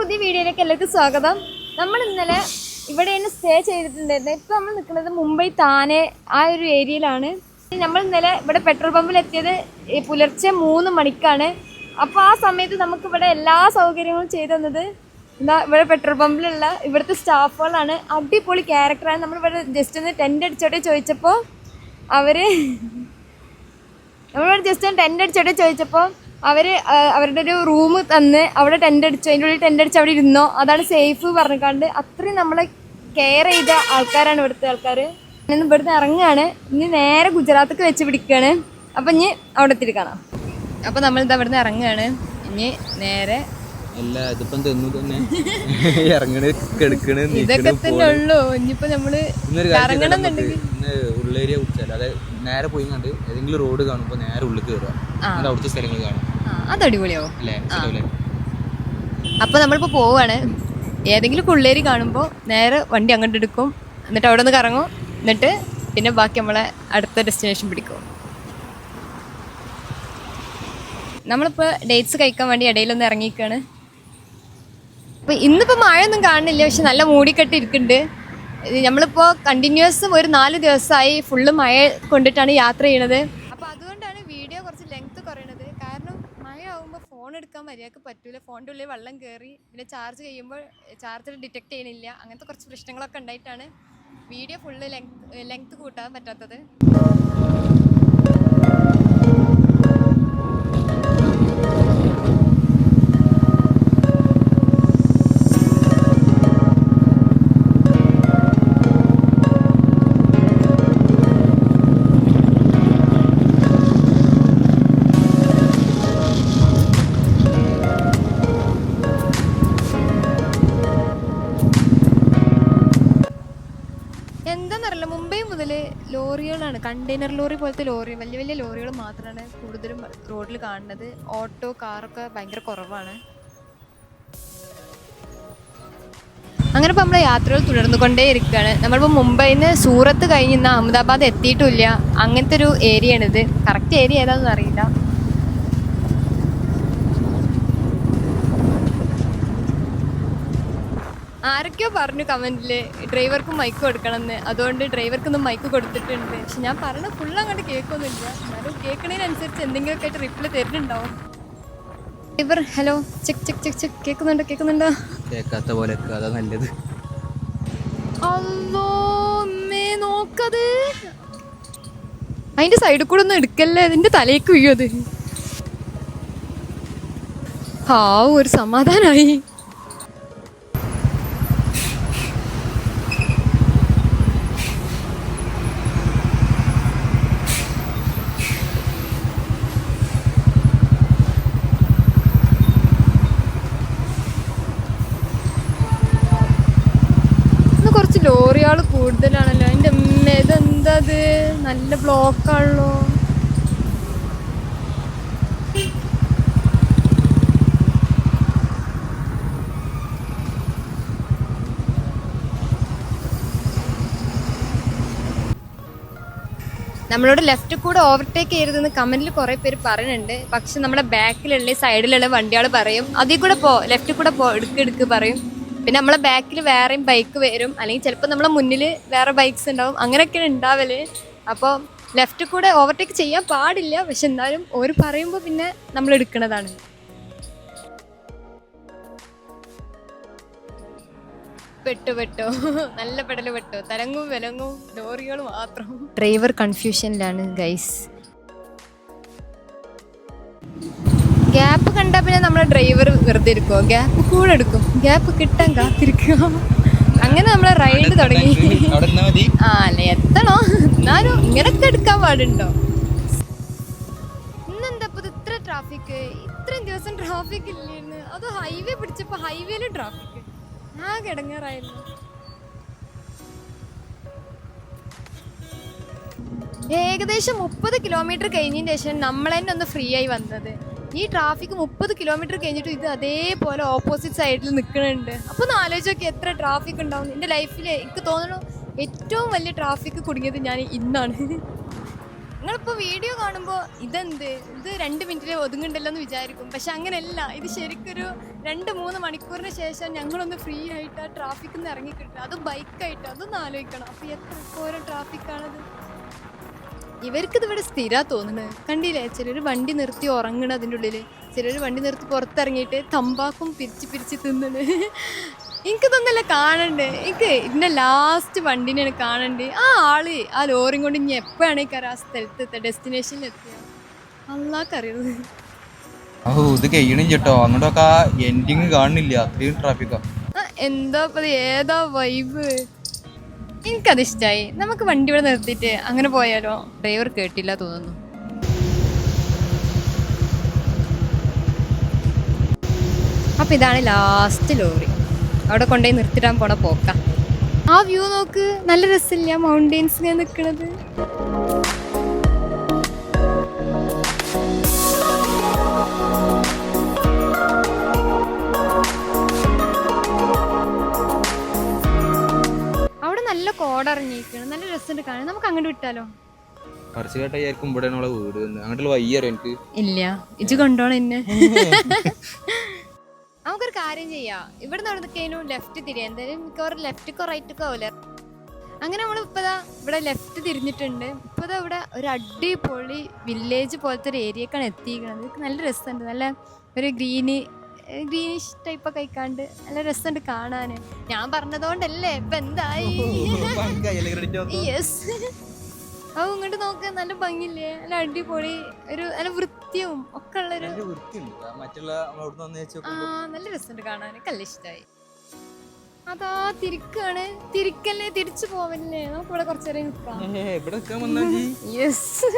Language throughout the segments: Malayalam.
പുതിയ വീഡിയോയിലേക്ക് എല്ലാവർക്കും സ്വാഗതം. നമ്മൾ ഇന്നലെ ഇവിടെ തന്നെ സ്റ്റേ ചെയ്തിട്ടുണ്ടായിരുന്നു. ഇപ്പം നമ്മൾ നിൽക്കുന്നത് മുംബൈ താനെ ആ ഒരു ഏരിയയിലാണ്. നമ്മൾ ഇന്നലെ ഇവിടെ പെട്രോൾ പമ്പിൽ എത്തിയത് പുലർച്ചെ മൂന്ന് മണിക്കാണ്. അപ്പോൾ ആ സമയത്ത് നമുക്ക് ഇവിടെ എല്ലാ സൗകര്യങ്ങളും ചെയ്തു തന്നത് എന്താ ഇവിടെ പെട്രോൾ പമ്പിലുള്ള ഇവിടുത്തെ സ്റ്റാഫുകളാണ് അടിപൊളി ക്യാരക്ടറാണ് നമ്മളിവിടെ ജസ്റ്റ് ഒന്ന് ടെന്റ് അടിച്ചോട്ടെ ചോദിച്ചപ്പോൾ അവർ നമ്മളിവിടെ ജസ്റ്റ് ഒന്ന് ടെന്റ് അടിച്ചോട്ടെ ചോദിച്ചപ്പോൾ അവർ അവരുടെ ഒരു റൂം തന്ന് അവിടെ ടെന്റ് അടിച്ചു. അതിന്റെ ഉള്ളിൽ ടെന്റ് അടിച്ച് അവിടെ ഇരുന്നോ? അതാണ് സേഫ് പറഞ്ഞിക്കാണ്ട് അത്രയും നമ്മളെ കെയർ ചെയ്ത ആൾക്കാരാണ് ഇവിടുത്തെ ആൾക്കാർ ഇന്ന് ഇവിടുന്ന് ഇറങ്ങുകയാണ്. ഇനി നേരെ ഗുജറാത്തേക്ക് വെച്ച് പിടിക്കുകയാണ്. അപ്പം ഇനി അവിടെ എത്തിയിരിക്കണം കാണാം. അപ്പം നമ്മളിത് അവിടുന്ന് ഇറങ്ങുകയാണ്. ഇനി നേരെ ഇതൊക്കെ തന്നെ ഉള്ളൂ. ഇനിയിപ്പോ നമ്മൾ ഇറങ്ങണം എന്നുണ്ടെങ്കിൽ. നേരെ പോയി കണ്ട് ഏതെങ്കിലും റോഡ് കാണുമ്പോൾ നേരെ ഉള്ളിൽ കയറുക അവിടുത്തെ സ്ഥലങ്ങൾ കാണും. അത് അടിപൊളിയാവും. അല്ലേ? അപ്പൊ അപ്പോൾ നമ്മളിപ്പോൾ പോവാണ്. ഏതെങ്കിലും പിള്ളേര് കാണുമ്പോൾ നേരെ വണ്ടി അങ്ങോട്ട് എടുക്കും. എന്നിട്ട് അവിടെ നിന്ന് കറങ്ങും. എന്നിട്ട് പിന്നെ ബാക്കി നമ്മളെ അടുത്ത ഡെസ്റ്റിനേഷൻ പിടിക്കും. നമ്മളിപ്പോൾ ഡേറ്റ്സ് കഴിക്കാൻ വേണ്ടി ഇടയിലൊന്ന് ഇറങ്ങിയിരിക്കുകയാണ് അപ്പോൾ ഇന്നിപ്പോൾ മഴയൊന്നും കാണുന്നില്ല. പക്ഷെ നല്ല മൂടിക്കെട്ടി ഇരിക്കുന്നുണ്ട്. ഇത് നമ്മളിപ്പോൾ കണ്ടിന്യൂസ് ഒരു നാല് ദിവസമായി ഫുള്ള് മഴ കൊണ്ടിട്ടാണ് യാത്ര ചെയ്യണത്. അപ്പോൾ അതുകൊണ്ടാണ് വീഡിയോ കുറച്ച് ലെങ്ത് കുറയണത്. കാരണം മഴ ആകുമ്പോൾ ഫോൺ എടുക്കാൻ മര്യാദയ്ക്ക് പറ്റൂല. ഫോണിന്റെ ഉള്ളിൽ വെള്ളം കയറി പിന്നെ ചാർജ് ചെയ്യുമ്പോൾ ചാർജർ ഡിറ്റക്ട് ചെയ്യണില്ല. അങ്ങനത്തെ കുറച്ച് പ്രശ്നങ്ങളൊക്കെ ഉണ്ടായിട്ടാണ് വീഡിയോ ഫുള്ള് ലെങ്ത് ലെങ്ത് കൂട്ടാൻ പറ്റാത്തത്. ലോറികളാണ് കണ്ടെയ്നർ ലോറി പോലത്തെ ലോറി വലിയ വലിയ ലോറികൾ മാത്രമാണ് കൂടുതലും റോഡിൽ കാണുന്നത്. ഓട്ടോ കാറൊക്കെ ഭയങ്കര കുറവാണ്. അങ്ങനെ ഇപ്പോൾ നമ്മളെ യാത്രകൾ തുടർന്നുകൊണ്ടേ ഇരിക്കുകയാണ്. നമ്മളിപ്പോൾ മുംബൈയിൽ നിന്ന് സൂറത്ത് കഴിഞ്ഞ് ഇന്ന് അഹമ്മദാബാദ് എത്തിയിട്ടില്ല. അങ്ങനത്തെ ഒരു ഏരിയ ആണിത്. കറക്റ്റ് ഏരിയ ഏതാണെന്ന് അറിയില്ല. ആരൊക്കെയോ പറഞ്ഞു കമന്റിൽ ഡ്രൈവർക്ക് മൈക്ക് കൊടുക്കണമെന്ന്. അതുകൊണ്ട് ഡ്രൈവർക്കൊന്നും മൈക്ക് കൊടുത്തിട്ടുണ്ട്. പക്ഷെ ഞാൻ പറഞ്ഞ ഫുൾ അങ്ങോട്ട് കേൾക്കൊന്നുമില്ല എന്നാലും കേൾക്കണതിനനുസരിച്ച് എന്തെങ്കിലുമൊക്കെ ആയിട്ട് reply തരുന്നുണ്ടാവും. Driver hello check check check check. കേൾക്കുന്നുണ്ടോ കേൾക്കുന്നുണ്ടോ? കേൾക്കാത്ത പോലെ അതാ നല്ലത്. അല്ലോ നോക്കത്. അതിന്റെ സൈഡിൽ കൂടെ ഒന്നും എടുക്കല്ലേ? അതിന്റെ തലേക്ക് വീഴും അത്. ആ ഒരു സമാധാനായി ഇന്ന് കുറച്ച് ലോറികൾ കൂടുതലാണല്ലോ എന്റെ അമ്മ ഇതെന്താ ഇത് നല്ല ബ്ലോക്കാണല്ലോ. നമ്മളോട് ലെഫ്റ്റ് കൂടെ ഓവർടേക്ക് ചെയ്യരുതെന്ന് കമന്റിൽ കുറെ പേര് പറയുന്നുണ്ട്. പക്ഷെ നമ്മുടെ ബാക്കിലുള്ള സൈഡിലുള്ള വണ്ടികൾ പറയും. അതിൽ കൂടെ പോ ലെഫ്റ്റ് കൂടെ പോ എടുക്ക് എടുക്ക് പറയും. പിന്നെ നമ്മളെ ബാക്കിൽ വേറെയും ബൈക്ക് വരും. അല്ലെങ്കിൽ ചിലപ്പോൾ നമ്മളെ മുന്നിൽ വേറെ ബൈക്സ് ഉണ്ടാവും. അങ്ങനെയൊക്കെയാണ് ഉണ്ടാവൽ. അപ്പോൾ ലെഫ്റ്റ് കൂടെ ഓവർടേക്ക് ചെയ്യാൻ പാടില്ല. പക്ഷെ എന്നാലും ഓര് പറയുമ്പോൾ പിന്നെ നമ്മൾ എടുക്കുന്നതാണ് പെട്ടു പെട്ടു. നല്ല പെടൽ പെട്ടു. തരങ്ങും വിലങ്ങും ലോറികൾ മാത്രം. ഡ്രൈവർ കൺഫ്യൂഷനിലാണ് ഗൈസ് ഗ്യാപ്പ് കണ്ടാൽ പിന്നെ നമ്മുടെ ഡ്രൈവർ വെറുതെ ഇരിക്കുമോ ഗ്യാപ്പ് കൂടെ എടുക്കും. ഗ്യാപ്പ് കിട്ടാൻ കാത്തിരിക്കുക. അങ്ങനെ നമ്മളെ റൈഡ് തുടങ്ങി. ആ അല്ലെ എത്തണോ? എന്നാലും ഇങ്ങനൊക്കെ എടുക്കാൻ പാടുണ്ടോ? ഇന്നെന്താ ഇത്ര ട്രാഫിക് ഇത്രയും ദിവസം ട്രാഫിക് ഇല്ലേന്ന്. അത് ഹൈവേ പിടിച്ചപ്പോ ഹൈവേയിൽ ട്രാഫിക് ആ കിടങ്ങാറായിരുന്നു ഏകദേശം മുപ്പത് കിലോമീറ്റർ കഴിഞ്ഞതിന് ശേഷം നമ്മൾ തന്നെ ഒന്ന് ഫ്രീ ആയി വന്നത്. ഈ ട്രാഫിക് മുപ്പത് കിലോമീറ്റർ കഴിഞ്ഞിട്ട് ഇത് അതേപോലെ ഓപ്പോസിറ്റ് സൈഡിൽ നിൽക്കുന്നുണ്ട് അപ്പോൾ ഒന്ന് ആലോചിച്ചൊക്കെ എത്ര ട്രാഫിക് ഉണ്ടാവും. എന്റെ ലൈഫിൽ എനിക്ക് തോന്നുന്നു ഏറ്റവും വലിയ ട്രാഫിക് കുടുങ്ങിയത് ഞാൻ ഇന്നാണ്. നിങ്ങളിപ്പോൾ വീഡിയോ കാണുമ്പോൾ ഇതെന്ത്? ഇത് രണ്ട് മിനിറ്റിൽ ഒതുങ്ങുണ്ടല്ലോ എന്ന് വിചാരിക്കും. പക്ഷെ അങ്ങനെയല്ല. ഇത് ശരിക്കൊരു രണ്ട് മൂന്ന് മണിക്കൂറിന് ശേഷം ഞങ്ങളൊന്ന് ഫ്രീ ആയിട്ട് ആ ട്രാഫിക്കിൽ നിന്ന് ഇറങ്ങിക്കിട്ടുക അത് ബൈക്കായിട്ട് അതൊന്ന് ആലോചിക്കണം. അപ്പോൾ എത്ര പോരം ട്രാഫിക്കാണത് ഇവർക്കിത് ഇവിടെ സ്ഥിരാ തോന്നുന്നത്. കണ്ടില്ലേ? ചിലർ വണ്ടി നിർത്തി ഉറങ്ങണ അതിന്റെ ഉള്ളിൽ ചിലർ വണ്ടി നിർത്തി പുറത്തിറങ്ങിയിട്ട് തമ്പാക്കും പിരിച്ച് പിരിച്ച് തിന്നണ്. എനിക്ക് തന്നല്ല കാണണ്ട്? എനിക്ക് ഇതിന്റെ ലാസ്റ്റ് വണ്ടിനെയാണ് കാണണ്ടേ? ആ ആൾ ആ ലോറിയും കൊണ്ട് ഇനി എപ്പോഴാണ് ഈ ആ സ്ഥലത്ത് എത്തുക ഡെസ്റ്റിനേഷനിൽ എത്തുക അല്ലാക്കറിയത് ഓ ഇത് കഴിയണം ചേട്ടോ. അങ്ങോട്ടൊക്കെ എൻഡിങ് കാണുന്നില്ല. അത്രയും ട്രാഫിക്കാ എന്താ ഏതാ വൈബ് എനിക്കത് ഇഷ്ടമായി നമുക്ക് വണ്ടി ഇവിടെ നിർത്തിയിട്ട് അങ്ങനെ പോയാലോ? ഡ്രൈവർ കേട്ടില്ല തോന്നുന്നു. അപ്പൊ ഇതാണ് ലാസ്റ്റ് ലോറി. അവിടെ കൊണ്ടുപോയി നിർത്തിടാൻ പോണ പോക്ക. ആ വ്യൂ നോക്ക്. നല്ല രസമില്ല മൗണ്ടെയിൻസ് ഇങ്ങനെ നിൽക്കണത് നല്ല കോടറിഞ്ഞിരിക്കണം. നല്ല രസമുണ്ട് കാണാൻ. നമുക്ക് അങ്ങോട്ട് വിട്ടാലോ? കുറച്ച് കേട്ടായിരിക്കും ഇവിടെ വീട് അങ്ങോട്ടുള്ള വയ്യാറോ എനിക്ക്? ഇല്ല. ഇജ് കൊണ്ടോണം എന്നെ. നമുക്കൊരു കാര്യം ചെയ്യാം. ഇവിടെ നിന്ന് ലെഫ്റ്റ് തിരിയാം. എന്തായാലും മിക്കവാറും ലെഫ്റ്റ് റൈറ്റിക്കോ ആവില്ല അങ്ങനെ നമ്മൾ ഇപ്പതാ ഇവിടെ ലെഫ്റ്റ് തിരിഞ്ഞിട്ടുണ്ട്. ഇപ്പതാ ഇവിടെ ഒരു അടിപൊളി വില്ലേജ് പോലത്തെ ഒരു ഏരിയക്കാണ് എത്തിയിരിക്കുന്നത് നല്ല രസമുണ്ട്. നല്ല ഒരു ഗ്രീന് ഗ്രീനിഷ് ടൈപ്പ് ഒക്കെ കഴിക്കാണ്ട് നല്ല രസമുണ്ട് കാണാൻ ഞാൻ പറഞ്ഞതുകൊണ്ടല്ലേ ഇപ്പൊ എന്തായി? യെസ് അത് ഇങ്ങോട്ട് നോക്ക് നല്ല ഭംഗിയില്ലേ? നല്ല അടിപൊളി ഒരു നല്ല വൃത്തിയും ഒക്കെ ഉള്ളൊരു ആ നല്ല രസമുണ്ട് കാണാൻ കല്ല ഇഷ്ടമായി അതാ തിരിക്കാണ്. തിരിക്കല്ലേ തിരിച്ചു പോവല്ലേ? നമുക്ക് ഇവിടെ കുറച്ചേരം നിൽക്കാം. യെസ്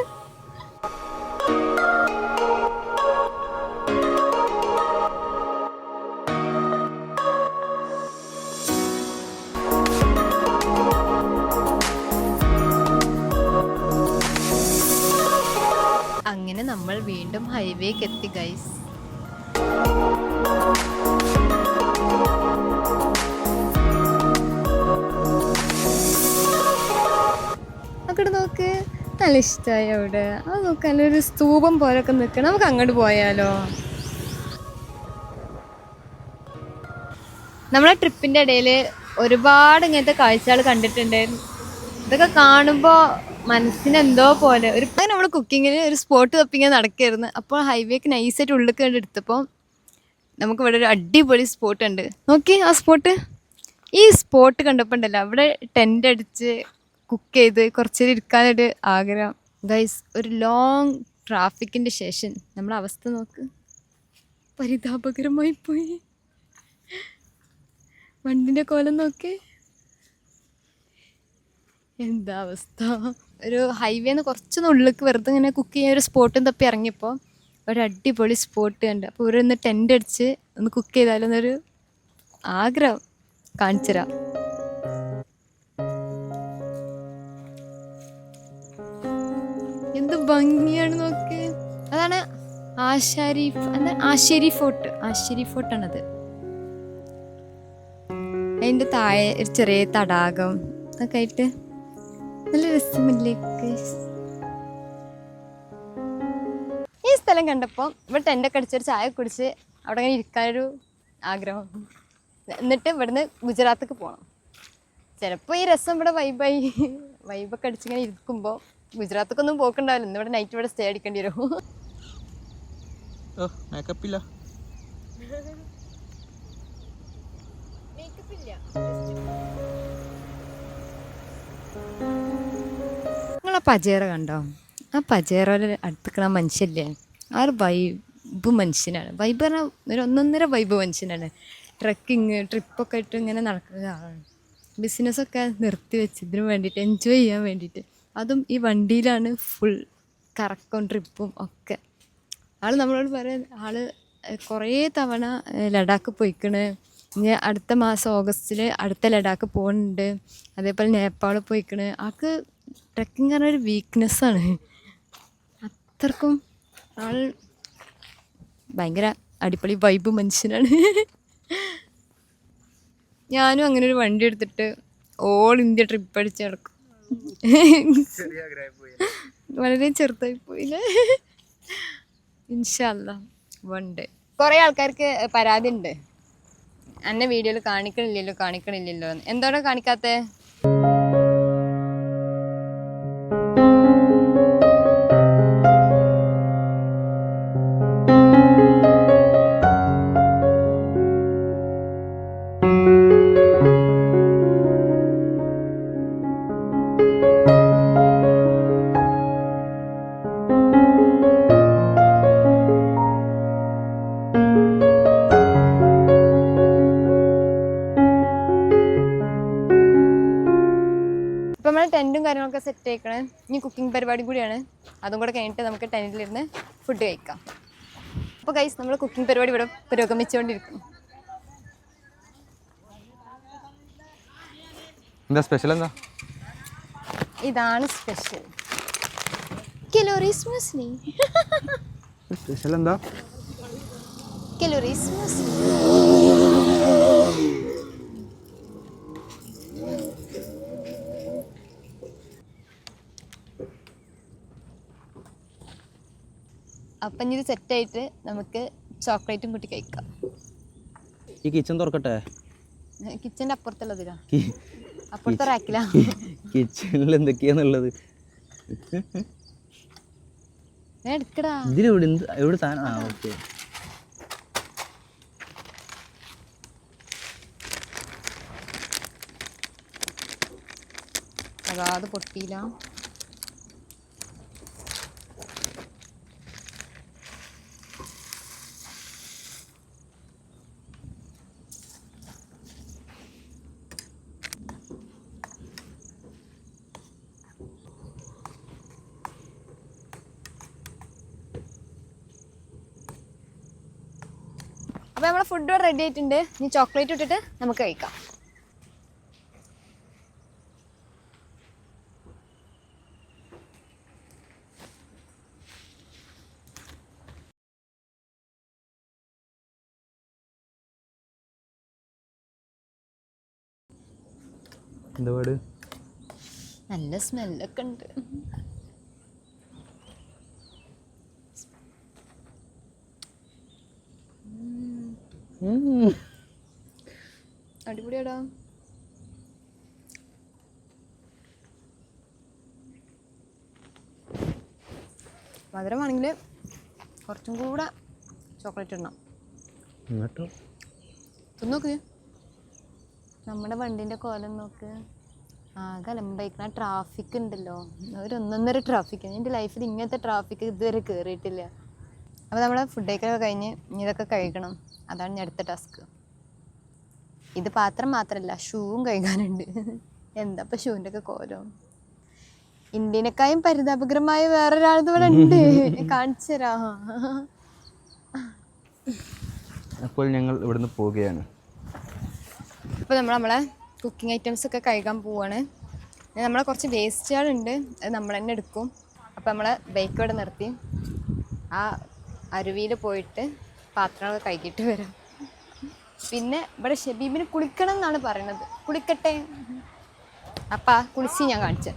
വീണ്ടും ഹൈവേക്ക് എത്തി ഗൈസ് അങ്ങോട്ട് നോക്ക്. നല്ല ഇഷ്ടമായി അവിടെ. അത് നോക്ക് നല്ലൊരു സ്തൂപം പോലൊക്കെ നിൽക്കണം നമുക്ക് അങ്ങോട്ട് പോയാലോ? നമ്മളെ ട്രിപ്പിന്റെ ഇടയിൽ ഒരുപാട് ഇങ്ങനത്തെ കാഴ്ചകൾ കണ്ടിട്ടുണ്ട്. ഇതൊക്കെ കാണുമ്പോൾ മനസ്സിന് എന്തോ പോലെ. ഒരു നമ്മൾ കുക്കിങ്ങിന് ഒരു സ്പോട്ട് തപ്പിങ്ങനെ നടക്കായിരുന്നു. അപ്പോൾ ഹൈവേക്ക് നൈസായിട്ട് ഉള്ളിൽ കണ്ട് എടുത്തപ്പോൾ നമുക്ക് ഇവിടെ ഒരു അടിപൊളി സ്പോട്ട് ഉണ്ട്. നോക്കി ആ സ്പോട്ട് ഈ സ്പോട്ട് കണ്ടപ്പോൾ ഉണ്ടല്ലോ അവിടെ ടെന്റ് അടിച്ച് കുക്ക് ചെയ്ത് കുറച്ച് നേരം ഇരിക്കാനൊരു ആഗ്രഹം. ഗൈസ് ഒരു ലോങ് ട്രാഫിക്കിന്റെ ശേഷം നമ്മളെ അവസ്ഥ നോക്ക്. പരിതാപകരമായി പോയി. വണ്ടിന്റെ കോലം നോക്കേ. എന്താ അവസ്ഥ? ഒരു ഹൈവേന്ന് കുറച്ചൊന്ന് ഉള്ളിലേക്ക് വെറുതെ ഇങ്ങനെ കുക്ക് ചെയ്യാൻ ഒരു സ്പോട്ടും തപ്പി ഇറങ്ങിയപ്പോൾ ഒരു അടിപൊളി സ്പോട്ട് കണ്ട്. അപ്പോൾ ഇവിടെ ഒന്ന് ടെന്റ് അടിച്ച് ഒന്ന് കുക്ക് ചെയ്താലെന്നൊരു ആഗ്രഹം കാണിച്ചുതരാം. എന്ത് ഭംഗിയാണ് നോക്ക്. അതാണ് ആശാരി എന്താ ആശേരി ഫോർട്ട് ആശേരി ഫോർട്ടാണത് അതിന്റെ താഴെ ഒരു ചെറിയ തടാകം. ഒക്കെ ആയിട്ട് നല്ല രസമില്ലേ? ഈ സ്ഥലം കണ്ടപ്പോൾ ഇവിടെ ടെന്റൊക്കെ അടിച്ചൊരു ചായ കുടിച്ച് അവിടെ അങ്ങനെ ഇരിക്കാനൊരു ആഗ്രഹം. എന്നിട്ട് ഇവിടുന്ന് ഗുജറാത്തേക്ക് പോകണം ചിലപ്പോൾ ഈ രസം ഇവിടെ വൈബായി വൈബൊക്കെ അടിച്ചിങ്ങനെ ഇരിക്കുമ്പോൾ ഗുജറാത്തേക്കൊന്നും പോക്കുണ്ടാവില്ല. ഇന്ന് ഇവിടെ നൈറ്റ് ഇവിടെ സ്റ്റേ അടിക്കേണ്ടി വരും. മേക്കപ്പില്ല മേക്കപ്പ് നിങ്ങൾ ആ പജേറ കണ്ടോ? ആ പജേറയിൽ അടുത്തുക്കണ മനുഷ്യല്ലേ? ആ ഒരു വൈബ് മനുഷ്യനാണ്. വൈബ് പറഞ്ഞാൽ ഒരു ഒന്നൊന്നര വൈബ് മനുഷ്യനാണ്. ട്രക്കിങ് ട്രിപ്പൊക്കെ ആയിട്ട് ഇങ്ങനെ നടക്കുന്ന ആളാണ്. ബിസിനസ്സൊക്കെ നിർത്തി വെച്ച് ഇതിന് വേണ്ടിയിട്ട് എൻജോയ് ചെയ്യാൻ വേണ്ടിയിട്ട് അതും ഈ വണ്ടിയിലാണ് ഫുൾ കറക്കവും ട്രിപ്പും ഒക്കെ. ആൾ നമ്മളോട് പറയാൻ ആൾ കുറേ തവണ ലഡാക്ക് പോയിക്കണ്. ഇനി അടുത്ത മാസം ഓഗസ്റ്റിൽ അടുത്ത ലഡാക്ക് പോകുന്നുണ്ട് അതേപോലെ നേപ്പാൾ പോയിക്കണ്. ആൾക്ക് ട്രക്കിംഗ് പറഞ്ഞ ഒരു വീക്ക്നെസ്സാണ് അത്രക്കും ആൾ ഭയങ്കര അടിപൊളി വൈബ് മനുഷ്യനാണ്. ഞാനും അങ്ങനെ ഒരു വണ്ടി എടുത്തിട്ട് ഓൾ ഇന്ത്യ ട്രിപ്പ് അടിച്ച് നടക്കും. വളരെ ചെറുതായി പോയില്ലേ? ഇൻഷല്ല വൺ ഡേ കുറേ ആൾക്കാർക്ക് പരാതി ഉണ്ട്. എന്നെ വീഡിയോയിൽ കാണിക്കണില്ലല്ലോ കാണിക്കണില്ലല്ലോ. എന്താണ് കാണിക്കാത്തേ? ഇപ്പം നമ്മൾ ടെന്റും കാര്യങ്ങളൊക്കെ സെറ്റ് ആയിക്കണേ. ഇനി കുക്കിംഗ് പരിപാടി കൂടിയാണ്. അതും കൂടെ കഴിഞ്ഞിട്ട് നമുക്ക് ടെന്റിലിരുന്ന് ഫുഡ് കഴിക്കാം. അപ്പോൾ കൈസ് നമ്മൾ കുക്കിംഗ് പരിപാടി ഇവിടെ പുരോഗമിച്ചുകൊണ്ടിരിക്കും എന്താ സ്പെഷ്യൽ എന്താ? ഇതാണ് സ്പെഷ്യൽ കലോറീസ് മുസ്ലി സ്പെഷ്യൽ എന്താ? കലോറീസ് മുസ്ലി അപ്പം ഇത് സെറ്റായിട്ട് നമുക്ക് ചോക്ലേറ്റും കൂട്ടി കഴിക്കാം. ഈ കിച്ചൺ തുറക്കട്ടെ? കിച്ചന്റെ അപ്പുറത്തുള്ളതിലാ? അപ്പുറത്തെ റാക്കിലാ കിച്ചണിൽ എന്തൊക്കെയാന്നുള്ളത്? ഞാൻ എടുക്കടാ. ഇതിലെവിടെ എന്ത് എവിടെ സാധനം? ആ ഓക്കെ അതാ പൊട്ടിയില്ല. അപ്പോൾ നമ്മളെ ഫുഡ് റെഡി ആയിട്ടുണ്ട്. ഇനി ചോക്ലേറ്റ് ഇട്ടിട്ട് നമുക്ക് കഴിക്കാം. എന്താ പാട്? നല്ല സ്മെല്ലൊക്കെ ഉണ്ട്. അടിപൊളിയാടാ. മധുരമാണെങ്കിൽ കുറച്ചും കൂടെ ചോക്ലേറ്റ് ഇടണം. നോക്ക്. നമ്മുടെ വണ്ടിന്റെ കോലം നോക്ക്. ആകെ അലമ്പായിക്കണ ട്രാഫിക് ഉണ്ടല്ലോ. ഒരു ഒന്നൊന്നര ട്രാഫിക് എന്റെ ലൈഫിൽ ഇങ്ങനത്തെ ട്രാഫിക് ഇതുവരെ കയറിയിട്ടില്ല അപ്പോൾ നമ്മൾ ഫുഡ് കഴിക്കലൊക്കെ കഴിഞ്ഞ് ഇനി ഇതൊക്കെ കഴിക്കണം അതാണ് ഞാൻ അടുത്ത ടാസ്ക് ഇത് പാത്രം മാത്രമല്ല ഷൂവും കഴുകാനുണ്ട്. എന്താ ഇപ്പം ഷൂവിന്റെ ഒക്കെ കോലം? ഇന്ത്യനെക്കായും പരിതാപകരമായ വേറൊരാളത് ഇവിടെ ഉണ്ട്. കാണിച്ചു തരാം. അപ്പോൾ ഞങ്ങൾ ഇവിടുന്ന് പോവുകയാണ്. ഇപ്പോൾ നമ്മൾ നമ്മളെ കുക്കിംഗ് ഐറ്റംസ് ഒക്കെ കഴുകാൻ പോവാണ്. നമ്മളെ കുറച്ച് വേസ്റ്റുകളുണ്ട് അത് നമ്മൾ തന്നെ എടുക്കും. അപ്പോൾ നമ്മളെ ബൈക്ക് ഇവിടെ നിർത്തി. ആ അരുവിയിൽ പോയിട്ട് പാത്രങ്ങളൊക്കെ കഴുകിയിട്ട് വരാം. പിന്നെ ഇവിടെ ഷബീബിന് കുളിക്കണം എന്നാണ് പറയുന്നത്. കുളിക്കട്ടെ? അപ്പം കുളിച്ച് ഞാൻ കാണിച്ചു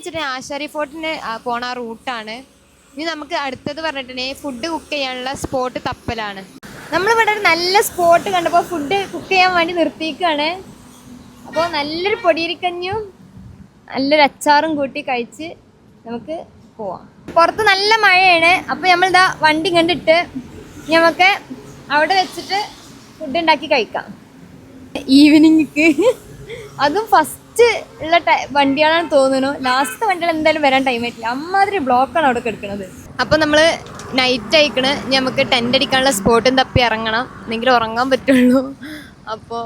ഇത് സ്ഥലം എവിടെ വെച്ചിട്ട് ആശാരി ഫോർട്ടിന് പോണ ആ റൂട്ടാണ്. ഇനി നമുക്ക് അടുത്തത് പറഞ്ഞിട്ടുണ്ടെങ്കിൽ ഫുഡ് കുക്ക് ചെയ്യാനുള്ള സ്പോട്ട് തപ്പലാണ്. നമ്മളിവിടെ ഒരു നല്ല സ്പോട്ട് കണ്ടപ്പോൾ ഫുഡ് കുക്ക് ചെയ്യാൻ വേണ്ടി നിർത്തിയിരിക്കുകയാണ്. അപ്പോൾ നല്ലൊരു പൊടിയിരിക്കഞ്ഞും നല്ലൊരു അച്ചാറും കൂട്ടി കഴിച്ച് നമുക്ക് പോവാം. പുറത്ത് നല്ല മഴയാണ്. അപ്പോൾ നമ്മളിതാ വണ്ടി കണ്ടിട്ട് നമുക്ക് അവിടെ വെച്ചിട്ട് ഫുഡ് ഉണ്ടാക്കി കഴിക്കാം. ഈവനിങ്ങിക്ക് അതും ഫസ്റ്റ് ഫസ്റ്റ് ഉള്ള വണ്ടിയാണെന്ന് തോന്നുന്നു. ലാസ്റ്റ് വണ്ടികൾ എന്തായാലും വരാൻ ടൈം ആയിട്ടില്ല. അമ്മാതിരി ബ്ലോക്കാണ് അവിടെ കിടക്കുന്നത് അപ്പോൾ നമ്മൾ നൈറ്റ് അയക്കണ് നമുക്ക് ടെന്റ് അടിക്കാനുള്ള സ്പോട്ടും തപ്പി ഇറങ്ങണം. എന്നെങ്കിലും ഉറങ്ങാൻ പറ്റുള്ളൂ. അപ്പോൾ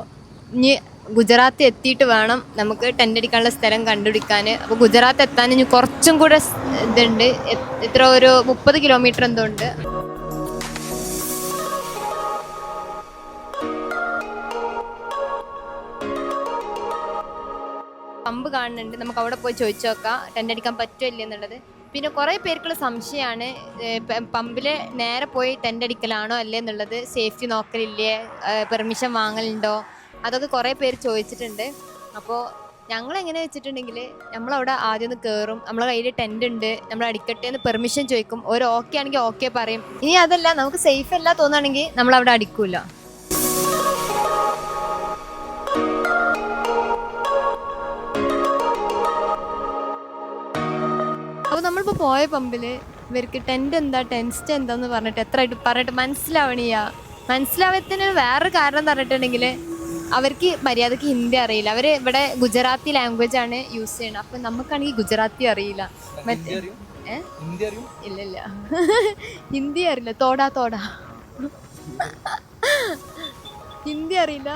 ഇനി ഗുജറാത്ത് എത്തിയിട്ട് വേണം നമുക്ക് ടെന്റ് അടിക്കാനുള്ള സ്ഥലം കണ്ടുപിടിക്കാൻ അപ്പോൾ ഗുജറാത്ത് എത്താൻ ഇനി കുറച്ചും കൂടെ ഇതുണ്ട്. എത്ര ഒരു മുപ്പത് കിലോമീറ്റർ എന്തോ ഉണ്ട്. കാണുന്നുണ്ട്. നമുക്ക് അവിടെ പോയി ചോദിച്ചു നോക്കാം. ടെന്റ് അടിക്കാൻ പറ്റുമല്ലേ എന്നുള്ളത്. പിന്നെ കുറേ പേർക്കുള്ള സംശയമാണ് പമ്പിൽ നേരെ പോയി ടെന്റ് അടിക്കലാണോ അല്ലേ എന്നുള്ളത്. സേഫ്റ്റി നോക്കലില്ലേ? പെർമിഷൻ വാങ്ങലുണ്ടോ? അതൊക്കെ കുറേ പേര് ചോദിച്ചിട്ടുണ്ട്. അപ്പോൾ ഞങ്ങൾ എങ്ങനെ വെച്ചിട്ടുണ്ടെങ്കിൽ നമ്മളവിടെ ആദ്യം ഒന്ന് കയറും നമ്മളെ കയ്യിൽ ടെന്റ് ഉണ്ട്. നമ്മൾ അടിക്കട്ടെ എന്ന് പെർമിഷൻ ചോദിക്കും. ഒരു ഓക്കെ ആണെങ്കിൽ ഓക്കെ പറയും. ഇനി അതല്ല നമുക്ക് സേഫ് അല്ല തോന്നുകയാണെങ്കിൽ നമ്മൾ അവിടെ അടിക്കൂല. പോയ പമ്പിൽ ഇവർക്ക് ടെന്റ് എന്താ ടെൻസ്റ്റ് എന്താന്ന് പറഞ്ഞിട്ട് എത്ര ആയിട്ട് പറഞ്ഞിട്ട് മനസ്സിലാവണീയ മനസ്സിലാവത്തിന് വേറൊരു കാരണം പറഞ്ഞിട്ടുണ്ടെങ്കിൽ അവർക്ക് മര്യാദയ്ക്ക് ഹിന്ദി അറിയില്ല. അവർ ഇവിടെ ഗുജറാത്തി ലാംഗ്വേജ് ആണ് യൂസ് ചെയ്യണത്. അപ്പം നമുക്കാണെങ്കിൽ ഗുജറാത്തി അറിയില്ല. മറ്റേ ഇല്ല ഇല്ല. ഹിന്ദി അറിയില്ല. തോടാ തോടാ. ഹിന്ദി അറിയില്ല.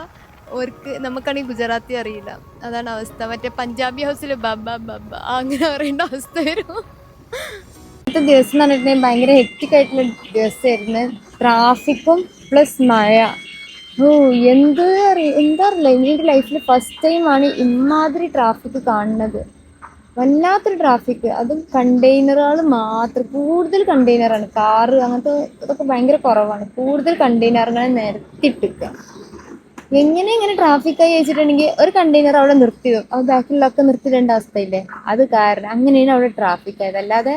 ഓർക്ക് നമുക്കാണെങ്കിൽ ഗുജറാത്തി അറിയില്ല. അതാണ് അവസ്ഥ. മറ്റേ പഞ്ചാബി ഹൗസിൽ ബബ ബബ അങ്ങനെ പറയേണ്ട അവസ്ഥ വരും. ഇന്നത്തെ ദിവസം എന്ന് പറഞ്ഞിട്ടുണ്ടെങ്കിൽ ഭയങ്കര ഹെക്റ്റിക് ആയിട്ടുള്ള ദിവസമായിരുന്നു. ട്രാഫിക്കും പ്ലസ് മഴ. ഓ എന്ത് അറിയ എന്താ അറിയില്ല. എന്റെ ലൈഫിൽ ഫസ്റ്റ് ടൈമാണ് ഇമാതിരി ട്രാഫിക് കാണുന്നത്. വല്ലാത്തൊരു ട്രാഫിക് അതും കണ്ടെയ്നറുകൾ മാത്രം. കൂടുതൽ കണ്ടെയ്നറാണ് കാറ് അങ്ങനത്തെ ഇതൊക്കെ ഭയങ്കര കുറവാണ്. കൂടുതൽ കണ്ടെയ്നറുകളെ നിരത്തിട്ടിക്കുക എങ്ങനെ ഇങ്ങനെ ട്രാഫിക് ആയി വെച്ചിട്ടുണ്ടെങ്കിൽ ഒരു കണ്ടെയ്നർ അവിടെ നിർത്തി അത് ബാക്കിലൊക്കെ നിർത്തിയിടേണ്ട അവസ്ഥയില്ലേ? അത് കാരണം അങ്ങനെയാണ് അവിടെ ട്രാഫിക് ആയത്. അല്ലാതെ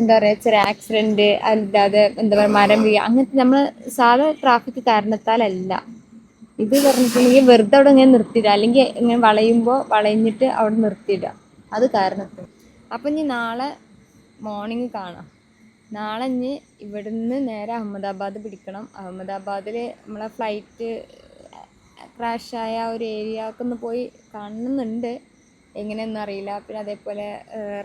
എന്താ പറയുക ചെറിയ ആക്സിഡന്റ് അല്ലാതെ എന്താ പറയുക മരം വീഴുക അങ്ങനത്തെ നമ്മൾ സാധാ ട്രാഫിക് കാരണത്താലല്ല. ഇത് പറഞ്ഞിട്ടുണ്ടെങ്കിൽ വെറുതെ അവിടെ ഇങ്ങനെ നിർത്തിയിടുക. അല്ലെങ്കിൽ ഇങ്ങനെ വളയുമ്പോൾ വളഞ്ഞിട്ട് അവിടെ നിർത്തിയിടുക. അത് കാരണത്തിൽ അപ്പം ഇനി നാളെ മോർണിംഗ് കാണാം. നാളെ ഇനി ഇവിടുന്ന് നേരെ അഹമ്മദാബാദ് പിടിക്കണം. അഹമ്മദാബാദിൽ നമ്മളെ ഫ്ലൈറ്റ് ക്രാഷായ ആ ഒരു ഏരിയക്ക് ഒന്ന് പോയി കാണുന്നുണ്ട്. എങ്ങനെയൊന്നും അറിയില്ല. പിന്നെ അതേപോലെ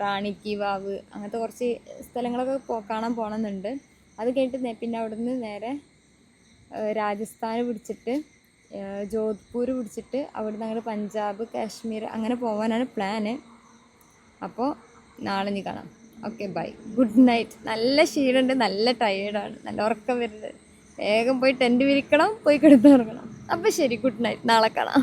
റാണിക്കി വാവ് അങ്ങനത്തെ കുറച്ച് സ്ഥലങ്ങളൊക്കെ കാണാൻ പോകണമെന്നുണ്ട് അത് കഴിഞ്ഞിട്ട് പിന്നെ അവിടുന്ന് നേരെ രാജസ്ഥാൻ പിടിച്ചിട്ട് ജോധ്പൂർ പിടിച്ചിട്ട് അവിടുന്ന് അങ്ങോട്ട് പഞ്ചാബ് കാശ്മീർ അങ്ങനെ പോകാനാണ് പ്ലാന് അപ്പോൾ നാളെ നീ കാണാം. ഓക്കെ ബൈ ഗുഡ് നൈറ്റ് നല്ല ക്ഷീണമുണ്ട് നല്ല ടയേർഡാണ് നല്ല ഉറക്കം വരുന്നത് വേഗം പോയി ടെന്റ് വിരിക്കണം പോയി കിടന്നുറങ്ങണം അപ്പോൾ ശരി ഗുഡ് നൈറ്റ് നാളെ കാണാം.